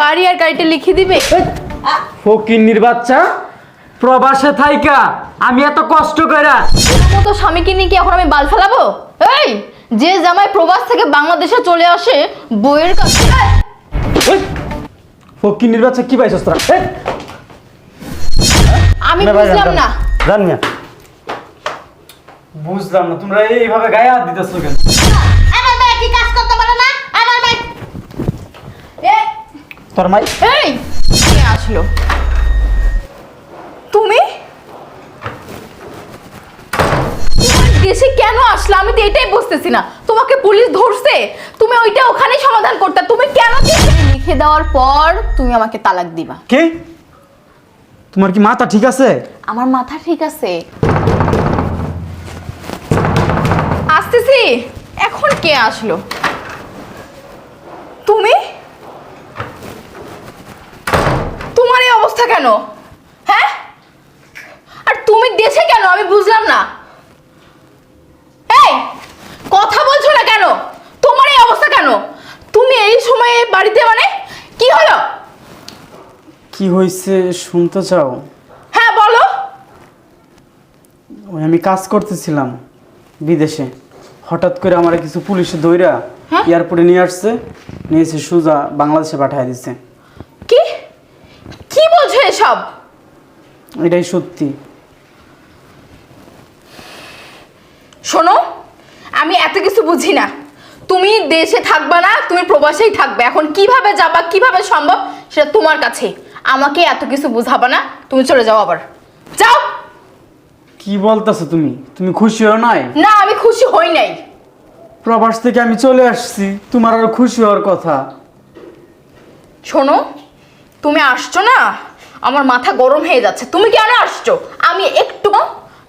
বাড়ি আর গাড়িটা লিখে দিবে? ফকিন্নির বাচ্চা প্রবাসে থাইকা আমি এত কষ্ট কইরা। তোমার মতো স্বামীকে নিয়ে কি এখন আমি বাল ফেলাবো? এই যে জামাই প্রবাস থেকে বাংলাদেশে চলে আসে বইয়ের কাছে ফকিন্নির বাচ্চা কি পাইছস তোরা? আমি বুঝলাম না। জান মিয়া। বুঝলাম না তোমরা এইভাবে গায়ে হাত দিতেছো কেন আমার মেয়ে কি কাজ করতে পারে না আমার মেয়ে এই, তোর মাই এই কে আসলো? তুমি? দেশে কেন আসলে? আমি তো এটাই বুঝতেছি না। তোমাকে পুলিশ ধরছে। তুমি ওইটা ওখানেই সমাধান করতে। তুমি কেন লিখে দেওয়ার পর তুমি আমাকে তালাক দিবা। কি? তোমার কি মাথা ঠিক আছে? আমার মাথা ঠিক আছে। আসতেছি। এখন কে আসলো তুমি তোমার এই অবস্থা কেন? হ্যাঁ? আর তুমি দেশে কেন? আমি বুঝলাম না। এই কথা বলছো না কেন? তোমার এই অবস্থা কেন? তুমি এই সময়ে বাড়িতে মানে কি হলো? কি হয়েছে শুনতে চাও? হ্যাঁ বলো। ওই আমি কাজ করতেছিলাম বিদেশে। হঠাৎ করে আমার কিছু পুলিশে দইরা হ্যাঁ? এয়ারপোর্টে নিয়ে আসছে নিয়ে এসে সোজা বাংলাদেশে পাঠিয়ে কি এসব এটাই সত্যি। শোনো আমি এত কিছু বুঝি না। তুমি দেশে থাকবা না তুমি প্রবাসেই থাকবে। এখন কীভাবে যাবা কীভাবে সম্ভব সেটা তোমার কাছে। আমাকে এত কিছু বুঝাবা না তুমি চলে যাও আবার। যাও! কি বলতেছো তুমি? তুমি খুশি হও নাই? না আমি খুশি হই নাই। প্রবাস থেকে আমি চলে আসছি তোমার আরও খুশি হওয়ার কথা। শোনো তুমি আসছো না? আমার মাথা গরম হয়ে যাচ্ছে। তুমি কেন আসছো? আমি একটু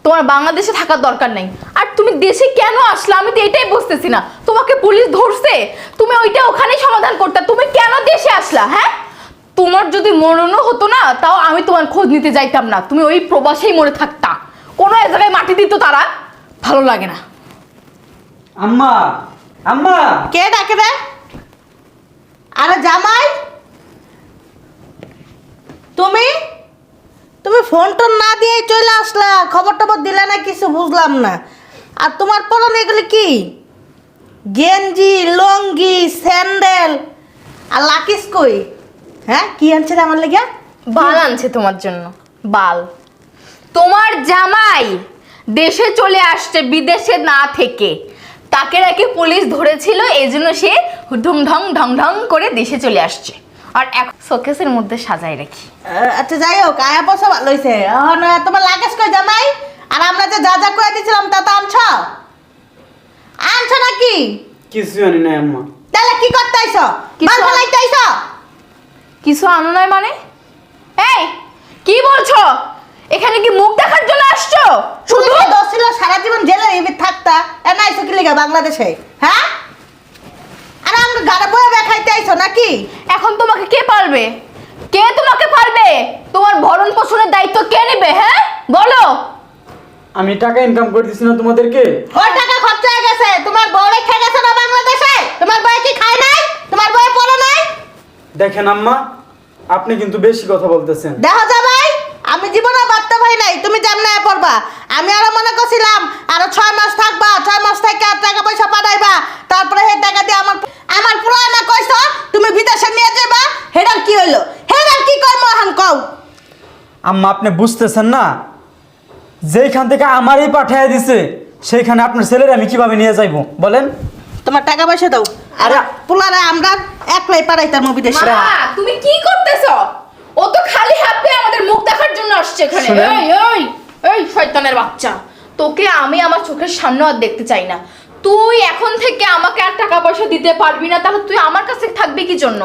তোমার বাংলাদেশে থাকার দরকার নেই। আর তুমি দেশে কেন আসলে? আমি তো এটাই বুঝতেছি না। তোমাকে পুলিশ ধরছে। তুমি ওইটা ওখানেই সমাধান করতে। তুমি কেন দেশে আসলা হ্যাঁ? তোমার যদি মরণও হতো না তাও আমি তোমার খোঁজ নিতে যাইতাম না। তুমি ওই প্রবাসেই মরে থাকতা। কোনো এক জায়গায় মাটি দিত তারা। ভালো লাগে না। আম্মা আম্মা। কে ডাকে রে? আরে জামাই। তুমি? তুমি ফোন টোন না দিয়ে চলে আসলা খবর টবর দিলে না, কিছু বুঝলাম না। আর তোমার পরনে এগুলি কি? গেঞ্জি, লঙ্গি, স্যান্ডেল আর লাকিস কই? হ্যাঁ কি আনছে আমার লেগে? বাল আনছে তোমার জন্য, বাল। তোমার জামাই দেশে চলে আসছে, বিদেশে না থেকে। তাকে নাকি পুলিশ ধরেছিল এই জন্য সে ঢং ঢং ঢং ঢং করে দেশে চলে আসছে। আর এখন শোকেসের মধ্যে সাজাই রাখি। আচ্ছা যাই হোক আয়া পয়সা ভালো হয়েছে এখন তোমার লাগেজ কই জামাই? আর আমরা যে যা যা দিয়েছিলাম তা তো আনছ? আনছ নাকি? কিছু জানি না আম্মা। তাহলে কি করতে আইছো? কিছু মাল আন- ফলাইতে আইছো? কিছু আনো নাই মানে? এই কি বলছো? এখানে কি মুখ দেখার জন্য আসছো? শুধু? দোষ ছিল সারা জীবন জেলে থাকতা। এ না কি লিগা বাংলাদেশে? হ্যাঁ? আর আমরা গাড়ি বয়ে দেখাইতে আইছো নাকি? এখন তোমাকে কে পারবে কে তোমাকে পারবে তোমার ভরণ পোষণের দায়িত্ব কে নেবে হ্যাঁ? বলো। আমি টাকা ইনকাম করে না তোমাদেরকে? ওই টাকা খরচ হয়ে গেছে। তোমার বউ রেখে গেছে না বাংলাদেশে? তোমার বউ কি খায় নাই? তোমার বউ পড়ো নাই? দেখেন আম্মা আপনি কিন্তু বেশি কথা বলতেছেন। দেখা যাবাই আমি জীবনে ভাবতে ভাই নাই তুমি যেমন পড়বা। আমি আরও মনে করছিলাম আরও ছয় মাস থাকবা ছয় মাস থেকে আর টাকা পয়সা পাঠাইবা তারপরে সেই টাকা দিয়ে আমার আমার পুরানা কইছ তুমি বিদেশে নিয়ে যাবা হেডার কি হইল? হেডার কি কর্ম এখন কও? আম্মা আপনি বুঝতেছেন না? যেইখান থেকে আমারই পাঠিয়ে দিছে সেইখানে আপনার ছেলের আমি কীভাবে নিয়ে যাইব? বলেন। তোমার টাকা পয়সা দাও। আর পুলারে আমরা একলাই পাঠাইতাম বিদেশে। মা তুমি কি করতেছো? ও তো খালি হাত আমাদের মুখ দেখার জন্য আসছে এখানে। এই এই এই শয়তানের বাচ্চা। তোকে আমি আমার চোখের সামনে আর দেখতে চাই না। তুই এখন থেকে আমাকে আর টাকা পয়সা দিতে পারবি না তাহলে তুই আমার কাছে থাকবি কি জন্য?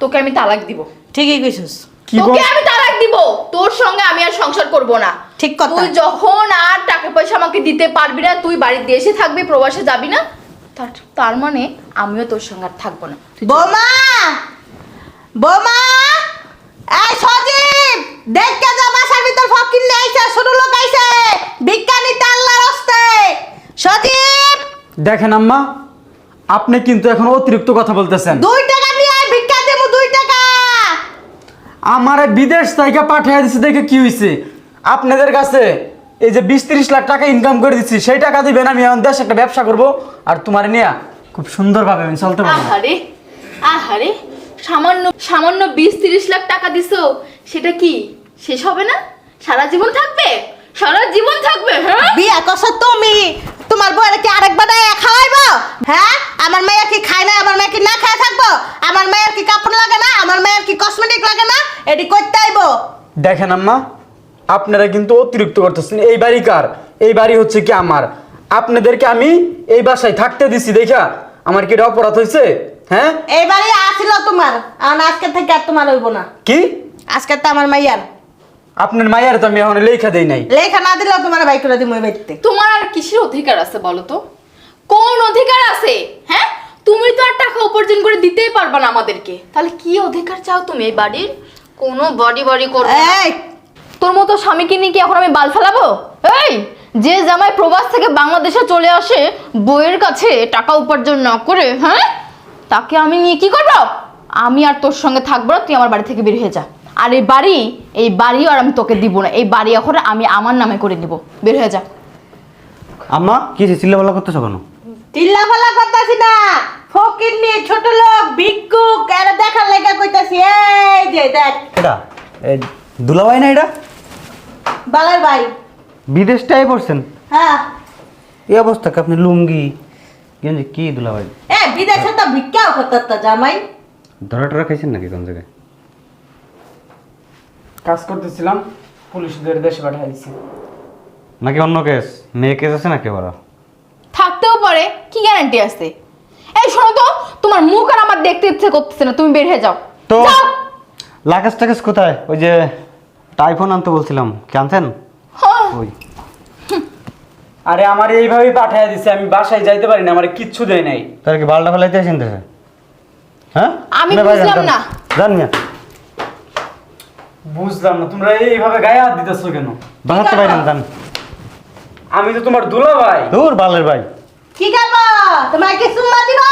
তোকে আমি তালাক দিব। ঠিকই কইছিস। তোকে আমি তালাক দিব। তোর সঙ্গে আমি আর সংসার করব না। ঠিক কথা। তুই যখন আর টাকা পয়সা আমাকে দিতে পারবি না তুই বাড়ির দেশে থাকবি প্রবাসে যাবি না তার- তার মানে আমিও তোর সঙ্গে আর থাকব না। বোমা! বোমা! এই সজীব! দেখকে যা বাসার ভিতর ফকির নিয়ে আইছে ছোট লোক আইছে বিজ্ঞানীতে আল্লাহর হস্তে সজীব দেখেন আম্মা আপনি কিন্তু এখন অতিরিক্ত কথা বলতেছেন। দুই টাকা নিয়ে আয় ভিক্ষা দেবো দুই টাকা। আমার বিদেশ থেকে পাঠিয়ে দিচ্ছে দেখে কি হয়েছে আপনাদের কাছে এই যে বিশ তিরিশ লাখ টাকা ইনকাম করে দিচ্ছি সেই টাকা দিবেন আমি এখন দেশে একটা ব্যবসা করব আর তোমার নিয়ে খুব সুন্দরভাবে আমি চলতে পারব। আহারে আহারে সামান্য সামান্য বিশ তিরিশ লাখ টাকা দিছো সেটা কি শেষ হবে না? সারা জীবন থাকবে? সারা জীবন থাকবে হ্যাঁ বিয়া করছ তুমি তোমার বউয়ের কি আরেকবার খাওয়াইবো হ্যাঁ আমার মেয়ে কি খায় না আমার মেয়ে কি না খায় থাকব আমার মেয়ের কি কাপড় লাগে না আমার মেয়ের কি কসমেটিক লাগে না এটি করতে আইবো দেখেন আম্মা আপনারা কিন্তু অতিরিক্ত করতেছেন। এই বাড়ি কার? এই বাড়ি হচ্ছে কি আমার। আপনাদেরকে আমি এই বাসায় থাকতে দিছি দেখা। আমার কি এটা অপরাধ হয়েছে? হ্যাঁ? এইবারই আসিল তোমার আর আজকে থেকে আর তোমার হইব না। কি? আজকে তো আমার মাইয়ার। আপনার মায়ের তো আমি এখন লেখা দেই নাই। লেখা না দিলেও তোমার বাইক করে দিই বাইতে তোমার আর কিসের অধিকার আছে বলো তো? কোন অধিকার আছে? হ্যাঁ? তুমি তো আর টাকা উপার্জন করে দিতেই পারবা না আমাদেরকে। তাহলে কি অধিকার চাও তুমি এই বাড়ির? কোনো বডি বডি করবে না। এই! তোর মতো স্বামীকে নিয়ে কি এখন আমি বাল ফেলাবো? এই! যে জামাই প্রবাস থেকে বাংলাদেশে চলে আসে বইয়ের কাছে টাকা উপার্জন না করে হ্যাঁ? তাকে আমি নিয়ে কি করব? আমি আর তোর সঙ্গে থাকব না তুই আমার বাড়ি থেকে বের হয়ে যা। আর এই বাড়ি এই বাড়িও আর আমি তোকে দিব না। এই বাড়ি এখন আমি আমার নামে করে নিব। বের হয়ে যা। আম্মা কি চিল্লাপাল্লা করতেছো কেন? চিল্লা ফাল্লা করতেছি না ফকির নিয়ে ছোট লোক ভিক্ষুক এরা দেখার লেগে কইতাছি এই যে দেখ এটা? দুলাভাই না এটা? বালার ভাই। বিদেশটাই পড়ছেন? হ্যাঁ। এই অবস্থাকে আপনি লুঙ্গি? গেঞ্জি কি দুলাভাই? এ বিদেশে তো ভিক্ষাও করতে জামাই। ধরা টরা খাইছেন নাকি কোন জায়গায়? কাজ করতেছিলাম পুলিশদের দেশে পাঠিয়ে দিচ্ছি নাকি অন্য কেস? মেয়ে কেস আছে নাকি ওরা থাকতেও পারে কি গ্যারান্টি আছে? এই শোনো তো তোমার মুখ আর আমার দেখতে ইচ্ছে করতেছে না তুমি বের হয়ে যাও। তো লাকেশ টাকেশ কোথায়? ওই যে টাইফোন আনতে বলছিলাম। কি আনছেন। ওই। আরে আমার এইভাবেই পাঠিয়ে দিচ্ছে আমি বাসায় যাইতে পারি না আমার কিচ্ছু দেয় নাই। তার কি বালটা ফেলাইতে আসেন হ্যাঁ? আমি বুঝলাম না। যান মিয়া। বুঝলাম না তোমরা এইভাবে গায়ে হাত দিতেছো কেন? বাসাতে বাইরেন যান। আমি তো তোমার দুলা ভাই দূর বালের ভাই। কি করব তোমার কি সুম্মা দিব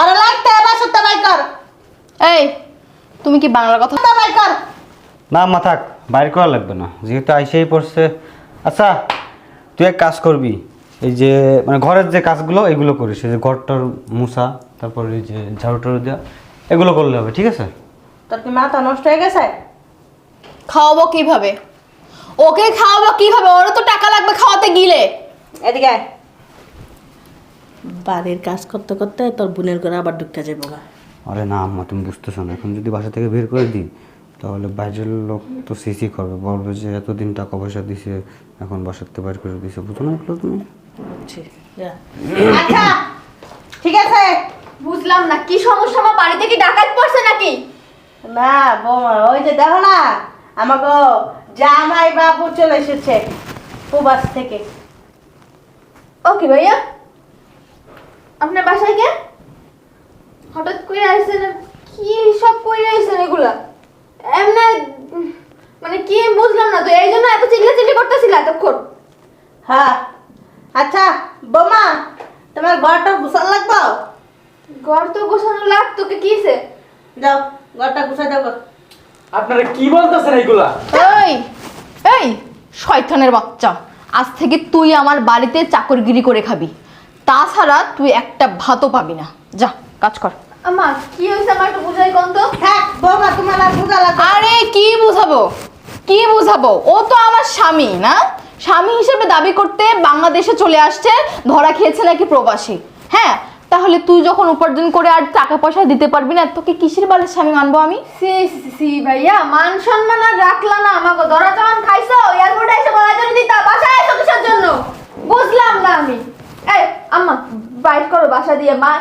আর লাগতে বাসতে বাই কর এই। তুমি কি বাংলা কথা বাই কর। না মা থাক বাইর করা লাগবে না। যেহেতু আইসেই পড়ছে। আচ্ছা তুই এক কাজ করবি। এই যে মানে ঘরের যে কাজগুলো এগুলো করিস। এই যে ঘরটার মুছা তারপর এই যে ঝাড়ু টাড়ু দেওয়া এগুলো করলে হবে ঠিক আছে? তোর কি মাথা নষ্ট হয়ে গেছে? খাওয়াবো কীভাবে? ওকে খাওয়াবো কীভাবে? ওরও তো টাকা লাগবে খাওয়াতে গিলে। এদিকে বাড়ির কাজ করতে করতে তোর বোনের ঘরে আবার ঢুকতে যাব গা। আরে না আম্মা তুমি বুঝতেছো না। এখন যদি বাসা থেকে বের করে দিই তাহলে বাইরের লোক তো সিসি করবে। বলবে যে এতদিন টাকা পয়সা দিছে এখন বাসাতে বাইর করে দিছে। বুঝো না এগুলো তুমি? আচ্ছা ঠিক আছে। বুঝলাম না কি সমস্যা? আমার বাড়িতে কি ডাকাত পড়ছে নাকি? না বৌমা ওই যে দেখো না আমাকে জামাই বাবু চলে এসেছে প্রবাস থেকে। ওকে ভাইয়া? আপনার বাসায় কে? হঠাৎ করে আইছেন কি সব করে আইছেন এগুলা? এমনি মানে কি বুঝলাম না তো এই জন্য এত চিল্লা চিল্লি করতেছিল এতক্ষণ। হ্যাঁ আচ্ছা বোমা তোমার ঘরটা গুছাল লাগবো? ঘর তো গোছানো লাগতো কি কিসে যাও ঘরটা গুছাই দেবো। আপনারা কি বলতেছেন এইগুলা? এই এই শয়তানের বাচ্চা আজ থেকে তুই আমার বাড়িতে চাকরগিরি করে খাবি। তাছাড়া তুই একটা ভাতও পাবি না। যা কাজ কর। আমা কি হয়েছে আমার একটু বুঝাই কোন তো? থাক বৌমা তোমার আর বুঝা লাগবে। আরে কি বুঝাবো? কি বুঝাবো? ও তো আমার স্বামী না? স্বামী হিসেবে দাবি করতে বাংলাদেশে চলে আসছে ধরা খেয়েছে নাকি প্রবাসী। হ্যাঁ তাহলে তুই যখন উপার্জন করে আর টাকা পয়সা দিতে পারবি না তোকে কিসের বালের স্বামী মানবো আমি? সি সি, সি ভাইয়া মান সম্মান আর রাখলা না আমাকে ধরা যখন খাইছো? এয়ারপোর্টে এসে বলা জন্য দিতা বাসায় এসো কিসের জন্য? বুঝলাম না আমি। এই আম্মা বাইট করো বাসা দিয়ে মা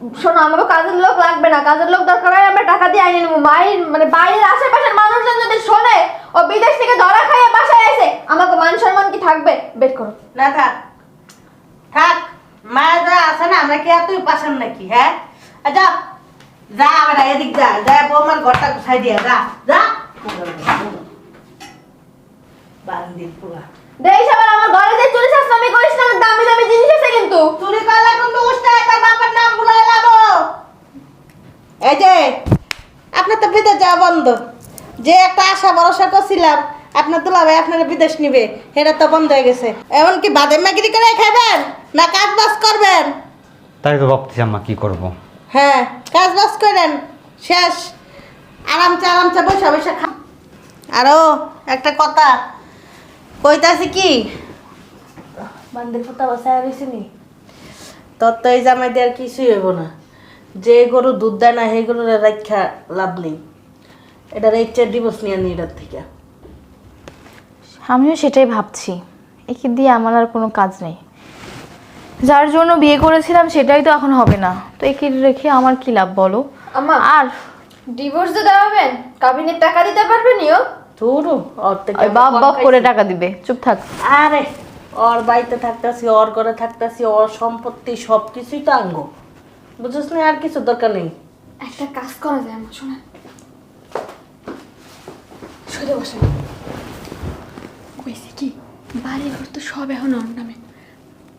শোনো আমাকে কাজের লোক লাগবে না। কাজের লোক দরকার হয় আমরা টাকা দিয়ে আইনে নেব। মায়ের মানে বাইরের আশেপাশের মানুষজন যদি শোনে ও বিদেশ থেকে ধরা খাইয়ে বাসায় এসে আমাকে মান সম্মান কি থাকবে? বের করো। না থাক। থাক। মা যা আছে না আমরা কি তুই পাশান নাকি হ্যাঁ? আচ্ছা যা। বেটা এদিক যা। যা বৌমার ঘরটা গুছাই দিয়ে যা। যা। বান্দির পুরা দেখ আমার ঘরে যে চুরি সাশ্রমী করিস না দামি দামি জিনিস আছে কিন্তু। চুরি করলে কিন্তু এই যে আপনার তো বিদেশ যাওয়া বন্ধ। যে একটা আশা ভরসা করছিলাম আপনার দুলাভাই আপনারা বিদেশ নিবে সেটা তো বন্ধ হয়ে গেছে। এমনকি বাদে মাগিরি করে খাবেন না কাজ বাজ করবেন? তাই তো ভাবতেছি আম্মা কি করব। হ্যাঁ কাজ বাজ করেন শেষ। আরামচে আরামচে বসে বসে খা। আরও একটা কথা কইতাছি কি? বান্দির কথা বসায় রয়েছে নি তোর তো এই জামাই দিয়ে আর কিছুই হইব না। যে গরু দুধ দেয় না সেই গরুর রাখা লাভ নেই। এটার ইচ্ছে ডিভোর্স নিয়ে নি এটার থেকে। আমিও সেটাই ভাবছি। একে দিয়ে আমার আর কোনো কাজ নেই। যার জন্য বিয়ে করেছিলাম সেটাই তো এখন হবে না। তো একে রেখে আমার কি লাভ বলো? আম্মা আর ডিভোর্স তো দেওয়াবেন। কাবিনের টাকা দিতে পারবেন ইও ধুরু ওর থেকে বাপ বাপ করে টাকা দিবে। চুপ থাক। আরে ওর বাড়িতে থাকতেছি ওর ঘরে থাকতেছি ওর সম্পত্তি সব কিছুই তো আঙ্গ বুঝছিস না আর কিছু দরকার নেই। একটা কাজ করা যায় আমার শোনা শুধু বসে কইছে কি বাড়ি ঘর তো সব এখন ওর নামে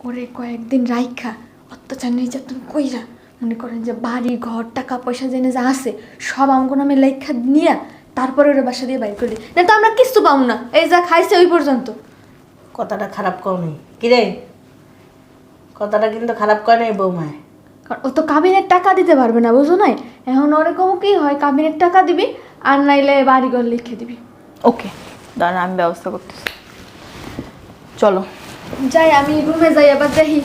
ওরে কয়েকদিন রাইখা অত্যাচার নির্যাতন কইরা মনে করেন যে বাড়ি ঘর টাকা পয়সা জেনে যা আছে সব আমগো নামে লেখা নিয়া তারপরে ওরা বাসা দিয়ে বাইর করলি না তো আমরা কিছু পাবো না এই যা খাইছে ওই পর্যন্ত। কথাটা খারাপ কর নেই কিরে? কথাটা কিন্তু খারাপ করে নেই বৌমায়। কারণ ও তো কাবিনের টাকা দিতে পারবে না বুঝো নাই? এখন ওরকম কি হয় কাবিনের টাকা দিবি আর নাইলে বাড়ি ঘর লিখে দিবি। ওকে দাঁড়া আমি ব্যবস্থা করতেছি। চলো। যাই আমি রুমে যাই আবার দেখি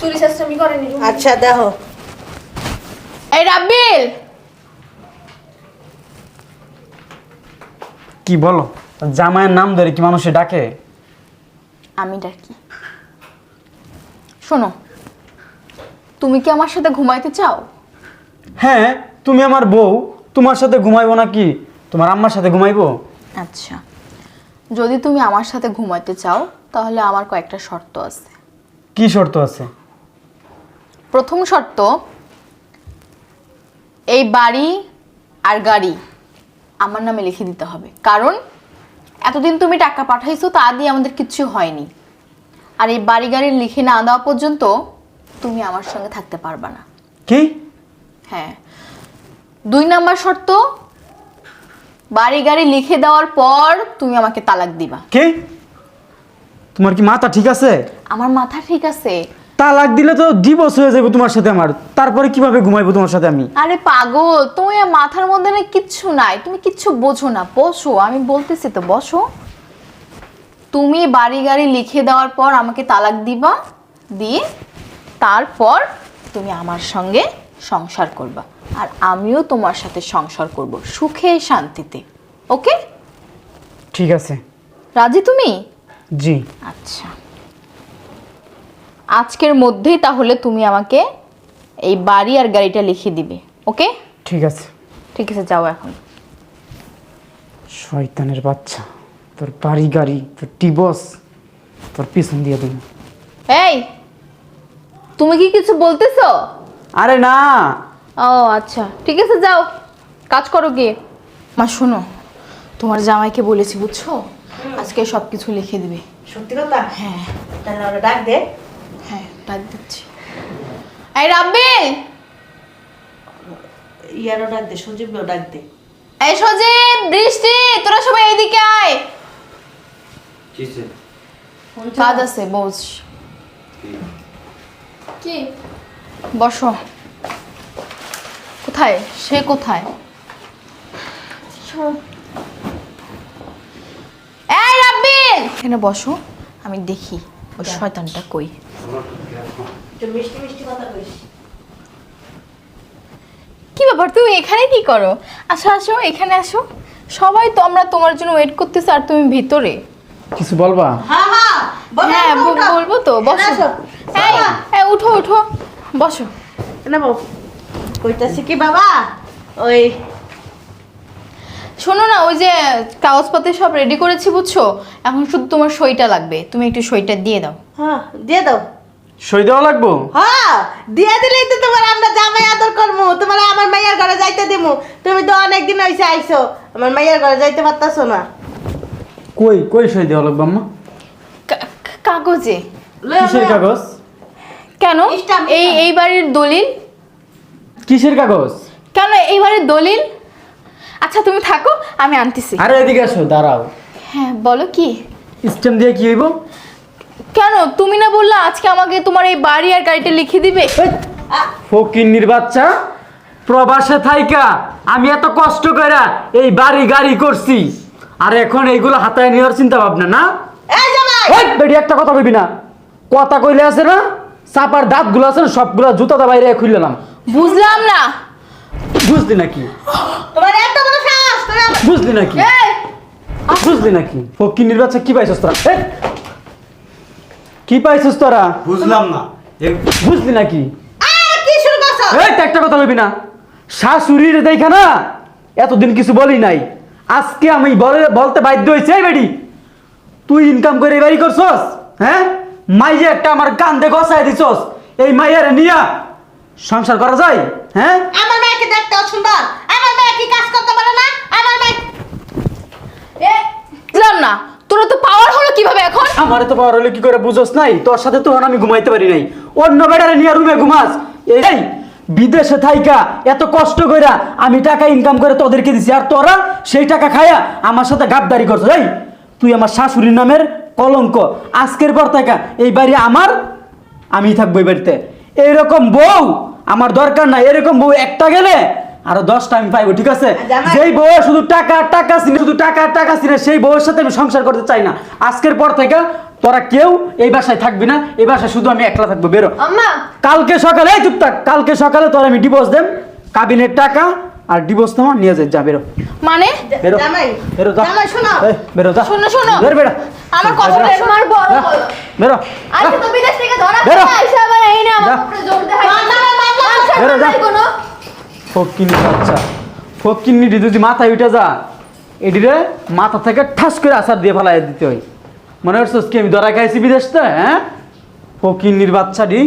চুরি শাস্ত্রামি করেনি। আচ্ছা দেখো। এই রাব্বিল! কি বলো? জামাইয়ের নাম ধরে কি মানুষে ডাকে? আমি ডাকি। শোনো তুমি কি আমার সাথে ঘুমাইতে চাও? হ্যাঁ তুমি আমার বউ তোমার সাথে ঘুমাইবো নাকি? তোমার আম্মার সাথে ঘুমাইবো? আচ্ছা যদি তুমি আমার সাথে ঘুমাইতে চাও তাহলে আমার কয়েকটা শর্ত আছে। কি শর্ত আছে? প্রথম শর্ত এই বাড়ি আর গাড়ি আমার নামে লিখে দিতে হবে। কারণ এতদিন তুমি টাকা পাঠাইছো তা দিয়ে আমাদের কিচ্ছু হয়নি। আর এই বাড়ি গাড়ি লিখে না দেওয়া পর্যন্ত তুমি আমার সঙ্গে থাকতে পারবা না। কি? হ্যাঁ। দুই নাম্বার শর্ত বাড়ি গাড়ি লিখে দেওয়ার পর তুমি আমাকে তালাক দিবা। কি? তোমার কি মাথা ঠিক আছে? আমার মাথা ঠিক আছে। তালাক দিলে তো ডিভোর্স হয়ে যাবে তোমার সাথে আমার। তারপরে কীভাবে ঘুমাইবো তোমার সাথে আমি? আরে পাগল তুমি মাথার মধ্যে না কিচ্ছু নাই। তুমি কিচ্ছু বোঝো না। বসো আমি বলতেছি তো বসো। তুমি বাড়ি গাড়ি লিখে দেওয়ার পর আমাকে তালাক দিবা দিয়ে তারপর তুমি আমার সঙ্গে সংসার করবা। আর আমিও তোমার সাথে সংসার করব সুখে শান্তিতে। ওকে? ঠিক আছে। রাজি তুমি? জি। আচ্ছা। আজকের মধ্যেই তাহলে তুমি আমাকে এই বাড়ি আর গাড়িটা লিখে দিবে। ওকে? ঠিক আছে। ঠিক আছে যাও এখন। শয়তানের বাচ্চা তোর বাড়ি গাড়ি তোর টিবস তোর পিছন দিয়ে দেবো। এই! তুমি কি কিছু বলতেছো? আরে না। ও আচ্ছা। ঠিক আছে যাও। কাজ করো গিয়ে। মা শোনো। তোমার জামাইকে বলেছি বুঝছ? আজকে সব কিছু লিখে দিবে। সত্যি কথা? হ্যাঁ। তাহলে ওরা ডাক দে। হ্যাঁ ডাক দিচ্ছি। এই রাব্বিল! ইয়ারও ডাক দে সঞ্জীবকেও ডাক দে। এই সজীব বৃষ্টি তোরা সবাই এইদিকে আয়। কাজ আছে বস। কি? বসো। কোথায়? সে কোথায়? এই রাব্বিল! এখানে বসো আমি দেখি ওই শয়তানটা কই। একটু মিষ্টি মিষ্টি কথা কইস কি ব্যাপার তুমি এখানে কি করো? আসো আসো এখানে আসো। সবাই তো আমরা তোমার জন্য ওয়েট করতেছি আর তুমি ভিতরে। কিছু বলবা? হ্যাঁ। বলব। তো বসো। এই উঠো উঠো। বসো। এখানে বউ। কইতাছি কি বাবা? ওই শোনো না ওই যে কাগজপত্র সব রেডি করেছি বুঝছ? এখন শুধু তোমার সইটা লাগবে। তুমি একটু সইটা দিয়ে দাও। হ্যাঁ দিয়ে দাও। সই দেওয়া লাগবো? হ্যাঁ দিয়ে দিলেই তো তোমার আমরা জামাই আদর করব তোমার আমার মাইয়ার ঘরে যাইতে দিমু। তুমি তো অনেকদিন হয়েছে আইছো। আমার মাইয়ার ঘরে যাইতে পারতাছো না। কই কই সই দেওয়া লাগবে আম্মা? কাগজে। কিসের কাগজ? কেন? এই। এই বাড়ির দলিল? কিসের কাগজ? কেন এই বাড়ির দলিল? আচ্ছা তুমি থাকো আমি আনতেছি। আরে এদিকে আসো দাঁড়াও। হ্যাঁ বলো কি? স্টেম দিয়ে কি হইব? কেন? তুমি না বললে আজকে আমাকে তোমার এই বাড়ি আর গাড়িটা লিখে দিবে? ফকিন্নির বাচ্চা প্রবাসে থাইকা আমি এত কষ্ট করে এই বাড়ি গাড়ি করছি। আর এখন এইগুলো হাতায় নেওয়ার চিন্তা ভাবনা না? এই বেডি একটা কথা কইবি না। কথা কইলে আছে না? চাপার দাঁতগুলো আছে না সবগুলো জুতাটা বাইরে খুললাম বুঝলাম না। বুঝলি নাকি? তোমার এত বড় সাহস বুঝলি নাকি? এই! বুঝলি নাকি? ফকিন্নির বাচ্চা কি পাইছস তোরা! কি পাইছস তোরা? বুঝলাম না। বুঝলি নাকি? আরে কি শুরু করছ? এই তো একটা কথা কইবি না। শাশুড়ির দেখা না এতদিন কিছু বলি নাই। আজকে আমি বলে বলতে বাধ্য হয়েছি এই বেডি তুই ইনকাম করে এই বাড়ি করছস হ্যাঁ? মাইয়ে একটা আমার কান্দে গসায় দিছস। এই মাইয়ারে নিয়া সংসার করা যায় হ্যাঁ? আমার মেয়েকে দেখতে সুন্দর আমার মেয়ে কি কাজ করতে পারে না? আমার মেয়ে এ, বুঝলাম না। তোরা তো পাওয়ার হলো কীভাবে এখন? আমার তো পাওয়ার হলে কি করে বুঝোস নাই? তোর সাথে তো আমি ঘুমাইতে পারি নাই। অন্য বেড়ারে নিয়ে রুমে ঘুমাস। এই বিদেশে থাইকা এত কষ্ট কইরা আমি টাকা ইনকাম করে তোদেরকে দিছি। আর তোরা সেই টাকা খায়া আমার সাথে গাবদারি করছ এই তুই আমার শাশুড়ির নামের কলঙ্ক। আজকের পর থেকে এই বাড়ি আমার আমি থাকব এই বাড়িতে। এইরকম বউ আমার দরকার নাই। এরকম বউ একটা গেলে আরও দশটা আমি পাইবো ঠিক আছে? জামাই- যেই বউ শুধু টাকা টাকা চিনে শুধু টাকা টাকা চিনে সেই বউয়ের সাথে আমি সংসার করতে চাই না। আজকের পর থেকে তোরা কেউ এই বাসায় থাকবি না। এই বাসায় শুধু আমি একলা থাকব বেরো। কালকে সকালে এই চুপ থাক কালকে সকালে তোর আমি ডিভোর্স দেম। কাবিনের টাকা আর ডিভোর্স তোমার নিয়ে যাই যা বেরো। মানে? বেরো। বেরো যা। জামাই শোনো। বেরো যা। শোনো, শোনো। বের বেরো। আমার। তোমার বড় বলো। বেরো। আজকে তো বিদেশ থেকে ধরা বেরো। আইসা আবার এই না আমার উপরে জোর দেখাই মামলা, মামলা, বেরো, যা। কোনো ফকিন্নি বাচ্চা। ফকিন্নি যদি মাথায় উঠে যা। এডিরে মাথা থেকে ঠাস করে আসার দিয়ে ফেলাই দিতে হয়। মনে কি আমি ধরা খাইছি বিদেশ তো হ্যাঁ? ফকিন্নির বাচ্চাটি